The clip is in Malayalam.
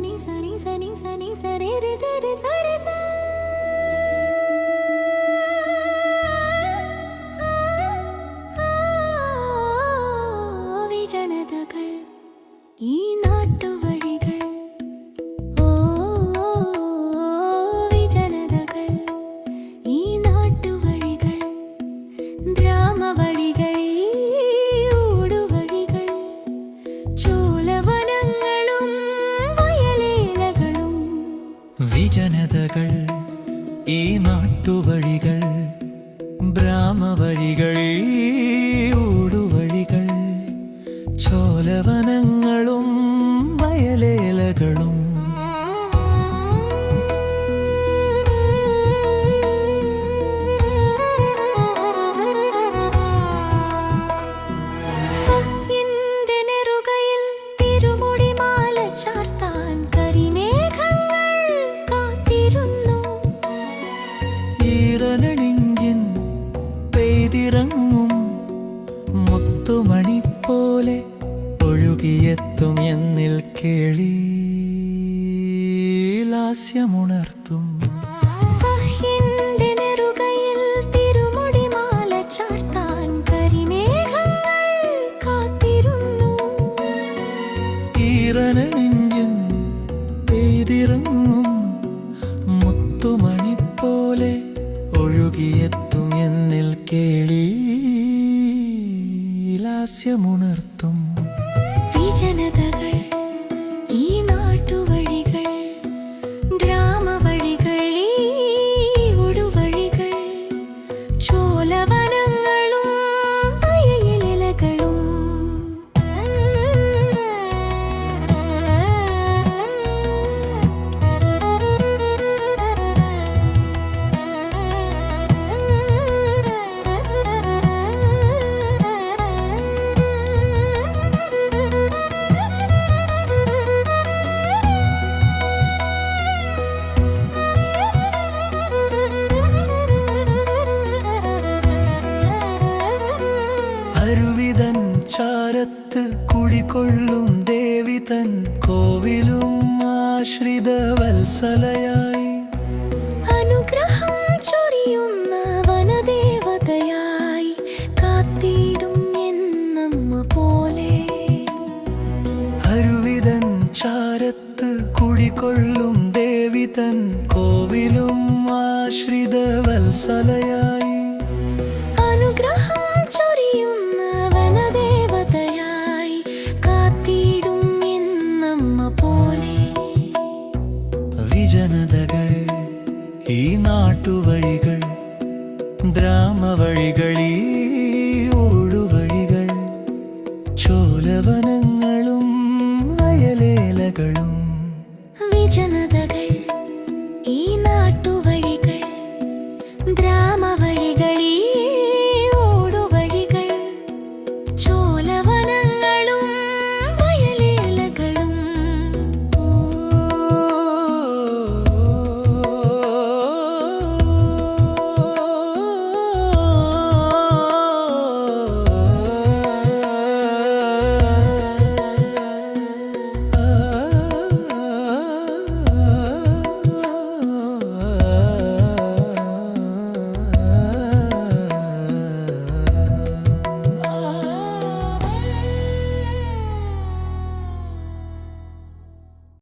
ni sa ni sa ni sa ni sa re re re re sa re ഈ നാട്ടുവഴികൾ ബ്രാഹ്മവഴികൾ ഊടുവഴികൾ ചോലവനങ്ങളും വയലേലകളും ഒഴുകിയെത്തും എന്നിൽ കേളി ലാസ്യമുണർത്തും. പെയ്തിറങ്ങും മുത്തുമണി പോലെ ഒഴുകിയെത്തും എന്നിൽ കേളി ലാസ്യമുണർത്തും. ചാരത്ത് ദേവി തൻ കോവിലും ആശ്രിത വത്സലയായി അനുഗ്രഹം ചൊരിയുന്ന വനദേവതയായി കാത്തിടും എന്നമ്മ പോലെ. അരുവിതൻ ചാരത്ത് കുടികൊള്ളും ദേവിതൻ കോവിലും ആശ്രിത വത്സലയായി ഗ്രാമവഴികളീ ഓടുവഴികൾ ചോലവനങ്ങളും അയലേലകളും. വിജനതകൾ ഈ